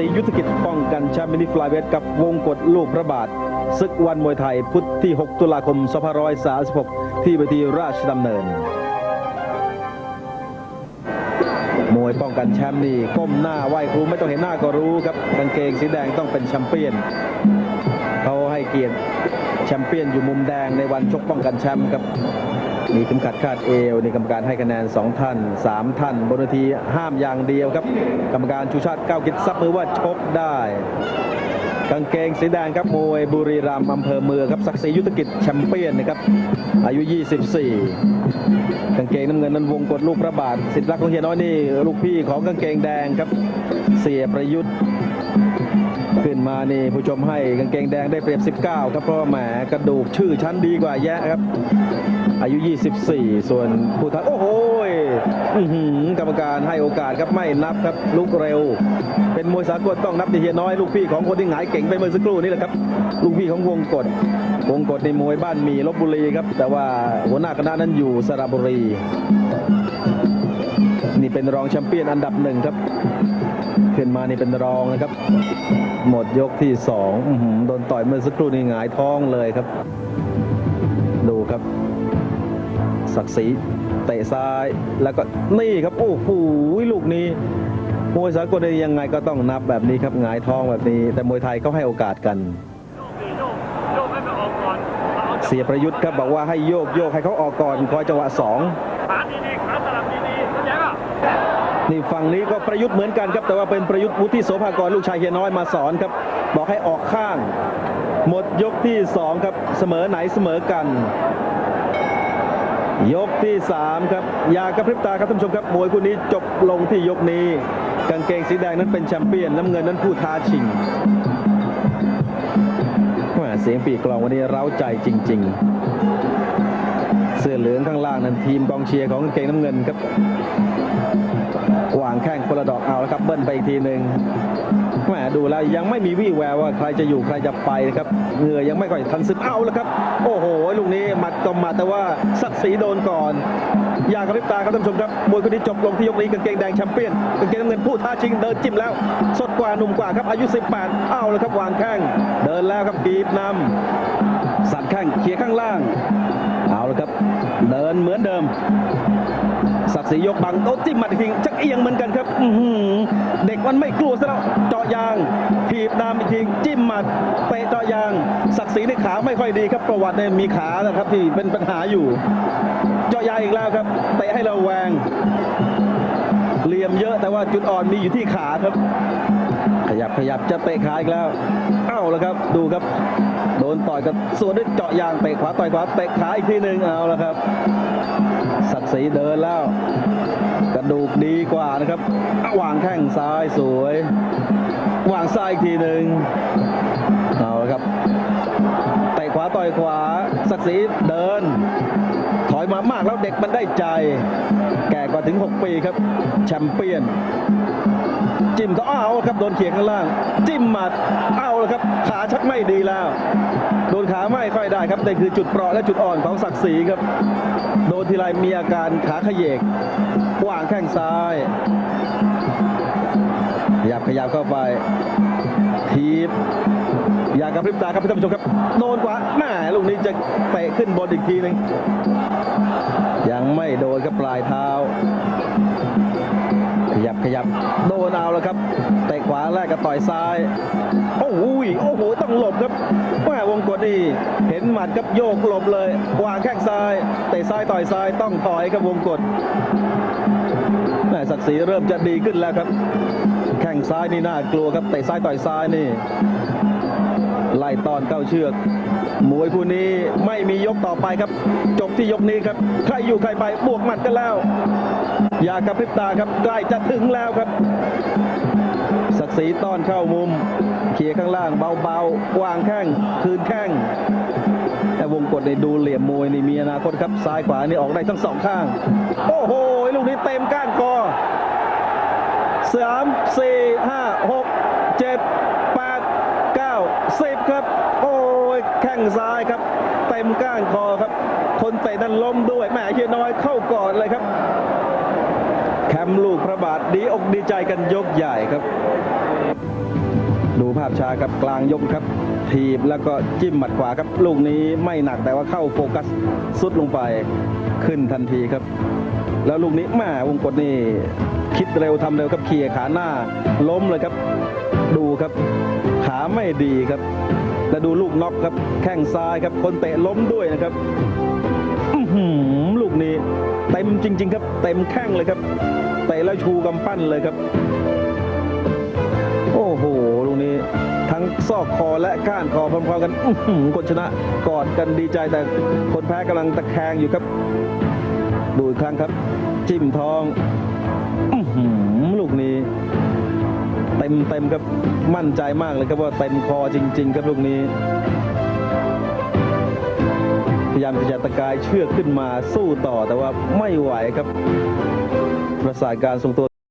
ศรียุทธกิจป้องกันแชมป์มินิฟลายเวทกับวงกฎลูกพระบาทศึกวันมวยไทยพุธที่ 6 ตุลาคม 2536 ที่เวทีราชดำเนิน มวยป้องกันแชมป์นี่ก้มหน้าไหว้ครูไม่ต้องเห็นหน้าก็รู้ครับกางเกงสีแดงต้องเป็นแชมเปี้ยนเขาให้เกียรติแชมเปี้ยนอยู่มุมแดงในวันชกป้องกันแชมป์ครับ มีเข็มขัดคาดเอวนี่กรรมการให้คะแนน 2 ท่าน 3 ท่านบนเวทีห้ามอย่างเดียวครับ กรรมการชูชาติก้าวกิจซับมือว่าชกได้ กางเกงสีแดงครับมวยบุรีรัมย์อำเภอเมืองครับศักดิ์ศรียุทธกิจแชมเปี้ยนนะครับอายุ 24 กางเกงน้ำเงินนั้นวงกดลูกระบาทสิทธิ์รักของเฮียน้อยนี่ลูกพี่ของกางเกงแดงครับเสียประยุทธ์ ขึ้นมานี่ผู้ชมให้กางเกงแดงได้เปรียบ 19 ครับเพราะแหมกระดูกชื่อชั้นดีกว่าแยะครับ อายุ 24 ส่วนผู้ท้าโอ้โหกรรมการให้โอกาสครับไม่นับครับลุกเร็ว เป็นมวยสากลต้องนับดีเฮียน้อยลูกพี่ของคนที่หงายเก่งไปเมื่อสักครู่นี่แหละครับ ลูกพี่ของวงกฎวงกฎในมวยบ้านมีลบบุรีครับ แต่ว่าหัวหน้าคณะนั้นอยู่สระบุรี นี่เป็นรองแชมเปี้ยนอันดับหนึ่งครับ ขึ้นมานี่เป็นรองนะครับ หมดยกที่สองโดนต่อยเมื่อสักครู่นี่หงายท้องเลยครับ ดูครับ ศักดิ์ศรีเตะซ้ายแล้วก็นี่ครับ โอ้โหลูกนี้มวยสากลยังไงก็ต้องนับแบบนี้ครับหงายท้องแบบนี้ แต่มวยไทยเขาให้โอกาสกันเอาจังเสียประยุทธ์ครับบอกว่าให้โยกโยกให้เขาออกก่อนคอยจังหวะสอง นี่ฝั่งนี้ก็ประยุทธ์เหมือนกันครับ แต่ว่าเป็นประยุทธ์วุฒิโสภากรลูกชายเฮียน้อยมาสอนครับ บอกให้ออกข้าง หมดยกที่สองครับเสมอไหนเสมอกัน ยกที่สามครับอยากระพริบตาครับท่านผู้ชมครับมวยคู่นี้จบลงที่ยกนี้ กางเกงสีแดงนั้นเป็นแชมเปี้ยนน้ำเงินนั้นผู้ท้าชิงเสียงปีกลองวันนี้เร้าใจจริง ๆ เสื้อเหลืองข้างล่างนั้นทีมกองเชียร์ของกางเกงน้ำเงินครับางแข้งคนละดอกเอาแล้วครับเบิ้ลไปอีกทีหนึ่งแหมดูแล้วยังไม่มีวี่แววว่าใครจะอยู่ใครจะไปนะครับเหงื่อยังไม่ค่อยทันซึมเอาแล้วครับ โอ้โหลูกนี้หมัดก็หมัดแต่ว่าศักดิ์ศรีโดนก่อนอยากระพริบตาครับท่านผู้ชมครับมวยคนนี้จบลงที่ยกนี้กางเกงแดงแชมเปี้ยนกางเกงน้ำเงินผู้ท้าชิงเดินจิ้มแล้ว สดกว่าหนุ่มกว่าครับอายุ 18 เอาแล้วครับวางแข้งเดินแล้วครับกีบนำสัดแข้งเขี่ยข้างล่าง เอาแล้วครับ เดินเหมือนเดิม ศักดิ์ศรียกบังโต๊ะจิ้มหมัดอีกทีชักเอียงเหมือนกันครับอืเด็กมันไม่กลัวซะแล้วเจาะยางถีบดามอีกทีจิ้มหมัดเตะเจาะยาง ศักดิ์ศรีในขาไม่ค่อยดีครับประวัติเนี่ยมีขานะครับที่เป็นปัญหาอยู่ เจาะยางอีกแล้วครับเตะให้เราแวงเหลี่ยมเยอะแต่ว่าจุดอ่อนมีอยู่ที่ขาครับ ขยับขยับจะเตะขาอีกแล้ว เอ้าแล้วครับ ดูครับ โดนต่อยกับสวนด้วยเจาะยางเตะขวาต่อยขวาเตะขาอีกทีหนึ่งเอาแล้วครับ ศักดิ์ศรีเดินแล้ว กระดูกดีกว่านะครับวางแข้งซ้ายสวย วางซ้ายอีกทีหนึ่งเอาละครับเตะขวาต่อยขวาศักดิ์ศรีเดิน ถอยมามากแล้วเด็กมันได้ใจ แก่กว่าถึง 6 ปีครับ แชมเปี้ยน จิ้มก็อ้าวครับโดนเขียงข้างล่าง จิ้มหมัดเอา แล้วครับขาชักไม่ดีแล้ว โดนขาไม่ค่อยได้ครับแต่คือจุดเปราะและจุดอ่อนของศักดิ์ศรีครับ โดนทีไรมีอาการขาขยเยกวางแข้งซ้ายขยับขยับเข้าไปทีบอยากกระพริบตาครับท่านผู้ชมครับ โดนกว่าแม่ลูกนี้จะเตะขึ้นบนอีกทีหนึ่งยังไม่โดนกับปลายเท้า ขยับขยับโดนเอาแล้วครับเตะขวาแรกกับต่อยซ้าย โอ้โหโอ้โหต้องหลบครับแม่วงกดนี่เห็นหมัดครับโยกหลบเลยวางแข้งซ้ายเตะซ้ายต่อยซ้ายต้องถอยครับวงกดแม่ศักดิ์ศรีเริ่มจะดีขึ้นแล้วครับ แข้งซ้ายนี่น่ากลัวครับเตะซ้ายต่อยซ้ายนี่ ไล่ตอนเข้าเชือก มวยคู่นี้ไม่มียกต่อไปครับ จบที่ยกนี้ครับ ใครอยู่ใครไปบวกหมัดกันแล้ว อย่ากระพริบตาครับใกล้จะถึงแล้วครับศักดิ์ศรีต้อนเข้ามุมเขี่ยข้างล่างเบาๆวางแข้งคืนแข้งแต่วงกดในดูเหลี่ยมมวยนี่มีอนาคตครับซ้ายขวานี่ออกได้ทั้งสองข้าง โอ้โหลูกนี้เต็มก้านคอสามสี่ห้าหกเจ็ด ครับ โอ้ยแข้งซ้ายครับ เต็มก้านคอครับ คนเตะนั้นล้มด้วยแหมเฮียน้อยเข้ากอดเลยครับ แคมป์ลูกพระบาทดีอกดีใจกันยกใหญ่ครับ ดูภาพช้าครับกลางยกครับถีบแล้วก็จิ้มหมัดขวาครับ ลูกนี้ไม่หนักแต่ว่าเข้าโฟกัสสุดลงไปขึ้นทันทีครับ แล้วลูกนี้แม่วงกดนี่คิดเร็วทำเร็วครับเคลียขาหน้าล้มเลยครับ ดูครับ ขาไม่ดีครับ แล้วดูลูกน็อกครับ แข้งซ้ายครับ คนเตะล้มด้วยนะครับอือหือลูกนี้เต็มจริง ๆ ครับ เต็มแข้งเลยครับเตะแล้วชูกำปั้นเลยครับ โอ้โหลูกนี้ ทั้งซอกคอและก้านคอพร้อมๆกันอือหือคนชนะกอดกันดีใจแต่คนแพ้กำลังตะแคงอยู่ครับ ดูอีกครั้งครับ จิ้มทองอือหือลูกนี้ เต็มเต็มครับมั่นใจมากเลยครับว่าเต็มคอจริง ๆ ครับลูกนี้ พยายามจะตะกายเชือกขึ้นมาสู้ต่อแต่ว่าไม่ไหวครับประสาทการทรงตัว